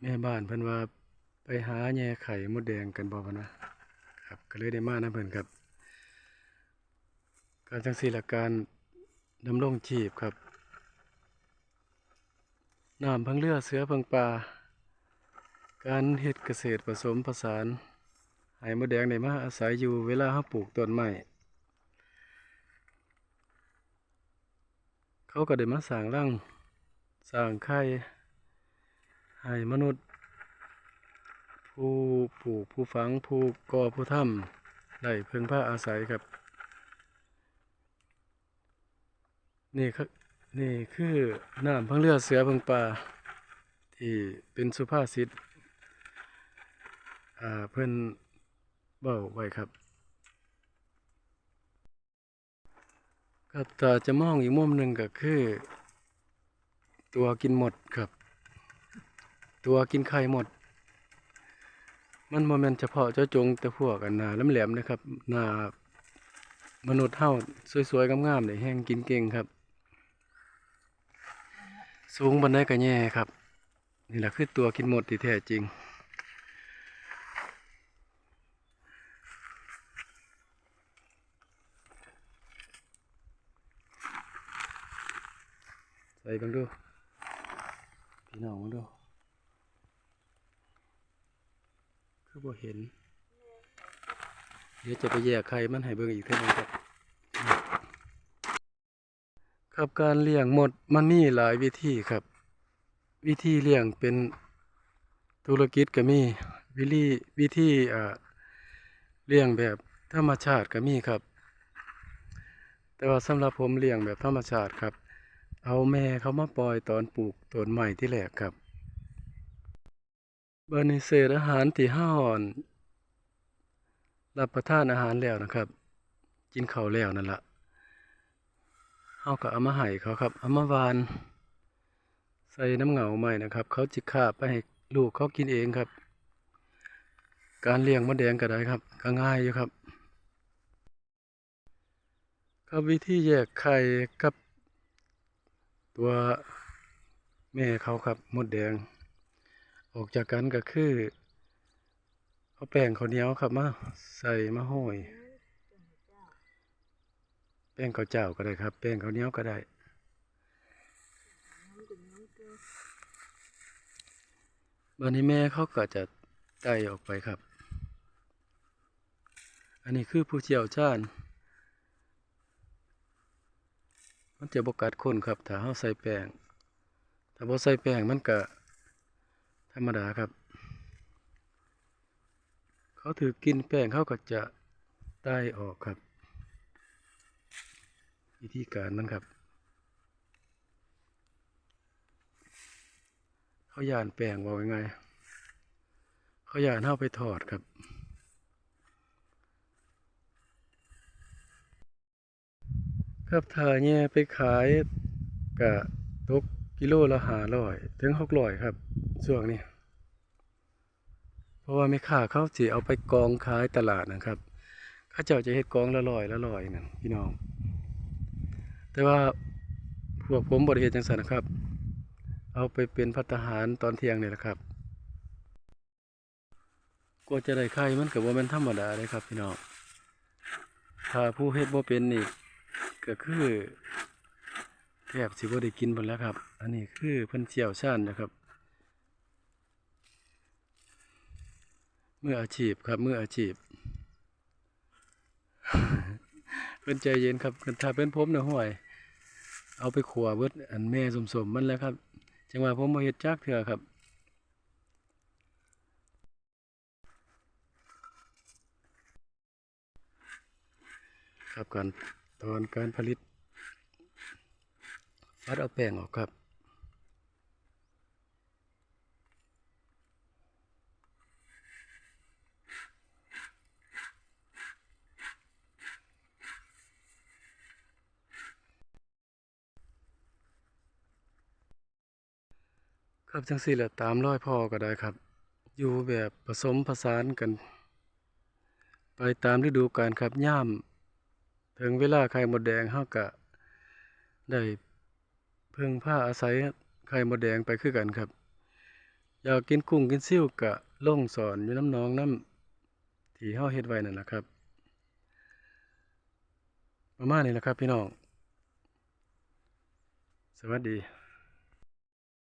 แม่บ้านเพิ่นว่าไปหาแย่ไข่มดแดงกันบ่พะนะครับ ก็เลยได้มานํเพิ่นครับ การจังซี่ละการดำรงชีพครับน้ำพังเรือเสือพังปลาการเฮ็ดเกษตรผสมผสานให้มดแดงได้มาอาศัยอยู่เวลาเฮาปลูกต้นไม้เขาก็ได้มาสร้างรังสร้างไข่ ให้มนุษย์ ผู้ปลูกผู้ฝังผู้ก่อผู้ทำได้เพิ่งพาอาศัยครับ นี่ครับนี่คือน้ำพังเรือเสือพังปลาที่เป็นสุภาษิตอ่าเพิ่อนเบ้าไว้ครับก็ถ้าจะมองอีกมุมหนึ่งก็คือ ตัวกินหมดครับ ตัวกินไข่หมด มันโมเมนเฉพาะเจ้าจงแต่พวกกันนาแหลมๆนะครับนามนุษย์เท่าสวยๆงามๆเนี่ยแห้งกินเก่งครับ สูงบันไดกระแย่ครับ นี่แหละคือตัวกินหมดที่แท้จริงใส่บังดูพี่น้องเบังดู คือบ่เห็น เดี๋ยวจะไปแยกไข่มันให้เบิ่งอีกเท่านึงครับ ครับการเลี้ยงหมดมันมีหลายวิธีครับ วิธีเลี้ยงเป็นธุรกิจก็มีวิธีวิธีเลี้ยงแบบธรรมชาติก็มีครับ แต่ว่าสำหรับผมเลี้ยงแบบธรรมชาติครับ เอาแม่เขามาปล่อยตอนปลูกต้นใหม่ที่แรกครับ บอร์นิเศษอาหารที่ห้าอ่อนรับประทานอาหารแล้วนะครับ กินข้าวแล้วนั่นละเฮาก็เอามาให้เขาครับเอามาวาน ใส่น้ำเหงาใหม่นะครับ เขาจิกคาบไปให้ลูกเขากินเองครับ การเลี้ยงมดแดงก็ได้ครับก็ง่ายอยู่ครับ ครับวิธีแยกไข่กับ ตัวแม่เขาครับมดแดง ออกจากกันก็คือเอาแป้งข้าวเหนียวครับมาใส่มาห้อยแป้งข้าวเจ้าก็ได้ครับ แป้งข้าวเหนียวก็ได้บันนี้แม่เขาก็จะไต่ออกไปครับ อันนี้คือผู้เชี่ยวชาญมันจะบกัดคนครับ ถ้าเขาใส่แป้ง ถ้าบ่ใส่แป้งมันก็ รรมดาครับ เขาถือกินแป้งเขาก็จะไต่ออกครับ วิธีการมันครับ เขาย่านแป้งว่ายังไงเขาย่านเข้าไปถอดครับครับถ้าแย่ไปขายกะตก กิโลละห้าร้อยถึงหกร้อยครับช่วงนี้ เพราะว่าไม่ค่าเขาสิเอาไปกองขายตลาดนะครับเขาเจ้าจะเฮ็ดกองละร้อยละร้อยนั่นพี่น้อง แต่ว่าพวกผมบริเฮ็ดจังสันนะครับ เอาไปเป็นพัตตาหารตอนเที่ยงเนี่ยแหละครับกว่าจะได้ไข่มันก็บ่แม่นธรรมดาเลยครับพี่น้องถ้าผู้เฮ็ดบ่เป็นนี่ก็คือ แทบสิบ่ได้กินหมดแล้วครับ อันนี้คือเพิ่นเชี่ยวชาญนะครับ เมื่ออาชีพครับ เมื่ออาชีพ เพิ่นใจเย็นครับถ้าเป็นผมนะห่วย เอาไปขัวเบิดอันแม่สมๆมันแล้วครับ จังหว่าผมบ่เฮ็ดจักเทื่อครับครับการตอนการผลิต ฟัดเอาแป้งออกครับ ครับจังสี่แหละตามร้อยพ่อก็ได้ครับ อยู่แบบผสมผสานกัน ไปตามฤดูกาลครับย่าม ถึงเวลาไข่มดแดงเฮากะได้ พิ่งผ้าอาศัยไข่มดแดงไปคือกันครับ อยากกินกุ้งกินซิ่วกะล่งสอนอยู่น้ำน้องน้ำที่เฮาเฮ็ดไว้นั่นแหละครับ ประมาณนี้แหละครับพี่น้อง สวัสดี